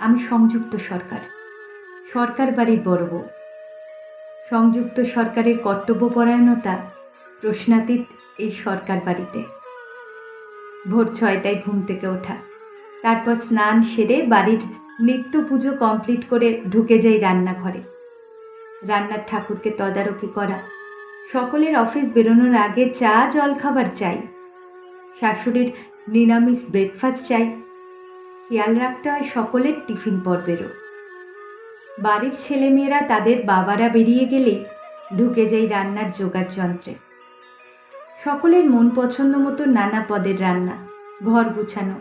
আমি সংযুক্ত সরকার। সরকার বাড়ির বড় বউ। সংযুক্ত সরকারের কর্তব্যপরায়ণতা প্রশ্নাতীত এই সরকার বাড়িতে। ভোর ছয়টায় ঘুম থেকে ওঠা। তারপর স্নান সেরে বাড়ির নিত্য পুজো কমপ্লিট করে ঢুকে যাই রান্নাঘরে। রান্নার ঠাকুরকে তদারকি করা। সকলের অফিস বেরোনোর আগে চা, জলখাবার চাই। শাশুড়ির নিরামিষ ব্রেকফাস্ট চাই। খেয়াল রাখতে হয় সকলের টিফিন পর্বেরও। বাড়ির ছেলেমেয়েরা তাদের বাবারা বেরিয়ে গেলে ঢুকে যায় রান্নার জোগাড় যন্ত্রে। সকলের মন পছন্দ মতো নানা পদের রান্না, ঘর গুছানো,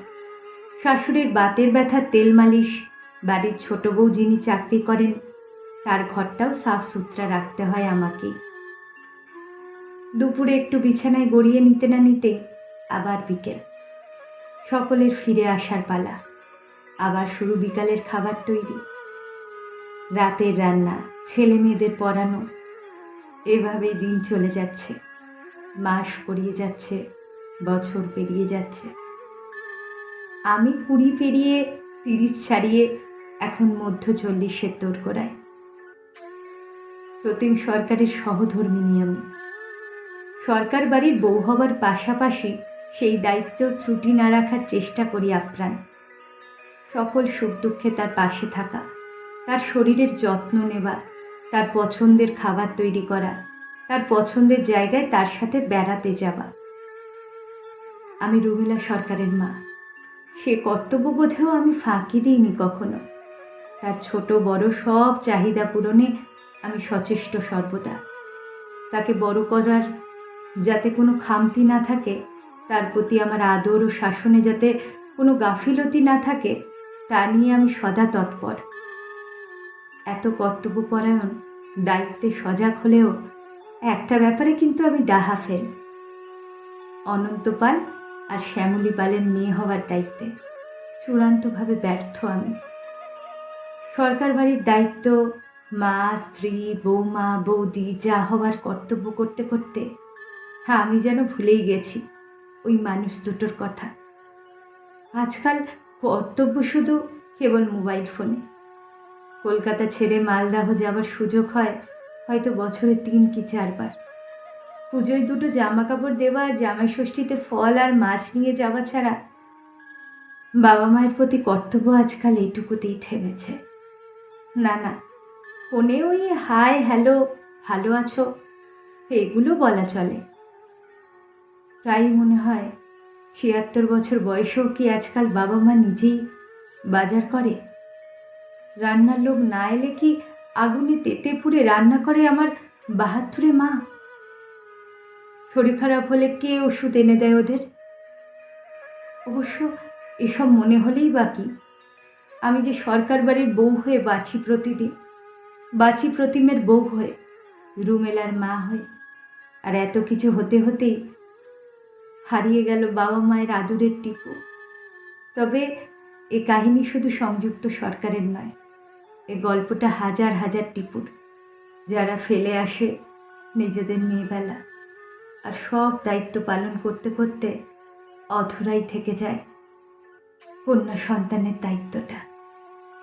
শাশুড়ির বাতের ব্যথা, তেল মালিশ, বাড়ির ছোট বউ যিনি চাকরি করেন, তার ঘরটাও সাফ সুতরা রাখতে হয় আমাকে। দুপুরে একটু বিছানায় গড়িয়ে নিতে না নিতে আবার বিকেল। সকলের ফিরে আসার পালা। আবার শুরু বিকালের খাবার তৈরি। রাতের রান্না, ছেলে মেয়েদের পড়ানো, এভাবেই দিন চলে যাচ্ছে। মাস গড়িয়ে যাচ্ছে, বছর পেরিয়ে যাচ্ছে। আমি কুড়ি পেরিয়ে তিরিশ ছাড়িয়ে এখন মধ্য চল্লিশের তোড়গোড়ায় প্রতিম সরকারের সহধর্মিনী আমি। সরকার বাড়ির বউ হবার পাশাপাশি সেই দায়িত্ব ত্রুটি না রাখার চেষ্টা করি আপ্রাণ। সকল সুখ দুঃখে তার পাশে থাকা, তার শরীরের যত্ন নেওয়া, তার পছন্দের খাবার তৈরি করা, তার পছন্দের জায়গায় তার সাথে বেড়াতে যাওয়া। আমি রুমিলা সরকারের মা। সে কর্তব্যবোধেও আমি ফাঁকি দিইনি কখনো। তার ছোট বড় সব চাহিদা পূরণে আমি সচেষ্ট সর্বদা। তাকে বড় করার যাতে কোনো খামতি না থাকে, তার প্রতি আমার আদর ও শাসনে যাতে কোনো গাফিলতি না থাকে তা নিয়ে আমি সদা তৎপর। এত কর্তব্যপরায়ণ, দায়িত্বে সজাগ হলেও একটা ব্যাপারে কিন্তু আমি ডাহা ফেল। অনন্ত পাল আর শ্যামলী পালের মেয়ে হওয়ার দায়িত্বে চূড়ান্তভাবে ব্যর্থ আমি। সরকার বাড়ির দায়িত্ব, মা, স্ত্রী, বৌমা, বৌদি যা হওয়ার কর্তব্য করতে করতে হ্যাঁ আমি যেন ভুলেই গেছি, ওই মানুষ দুটোর কথা। আজকাল কর্তব্য শুধু কেবল মোবাইল ফোনে। কলকাতা ছেড়ে মালদাহ যাওয়ার সুযোগ হয় হয়তো বছরে তিন কি চারবার। পুজোয় দুটো জামা কাপড় দেওয়া জামাই ষষ্ঠীতে ফল আর মাছ নিয়ে যাওয়া ছাড়া বাবা মায়ের প্রতি কর্তব্য আজকাল এইটুকুতেই থেমেছে। না না, ফোনে ওই হাই, হ্যালো, ভালো আছো, এগুলো বলা চলে। প্রায়ই মনে হয় ছিয়াত্তর বছর বয়সেও কি আজকাল বাবা মা নিজেই বাজার করে? রান্নার লোক না এলে কি আগুনে তেতে পুড়ে রান্না করে আমার বাহাত্তরে মা? শরীর খারাপ হলে কে ওষুধ এনে দেয় ওদের? অবশ্য এসব মনে হলেই বাকি। আমি যে সরকার বাড়ির বউ হয়ে বাঁচি প্রতিদিন বাঁচি প্রতিমের বউ হয়ে, রুমেলার মা হয়ে, আর এত কিছু হতে হতেই হারিয়ে গেল বাবা মায়ের আদুরের টিপু। তবে এ কাহিনী শুধু সংযুক্ত সরকারের নয়, এ গল্পটা হাজার হাজার টিপুর। যারা ফেলে আসে নিজেদের মেয়েবেলা, আর সব দায়িত্ব পালন করতে করতে অধরাই থেকে যায় কন্যা সন্তানের দায়িত্বটা।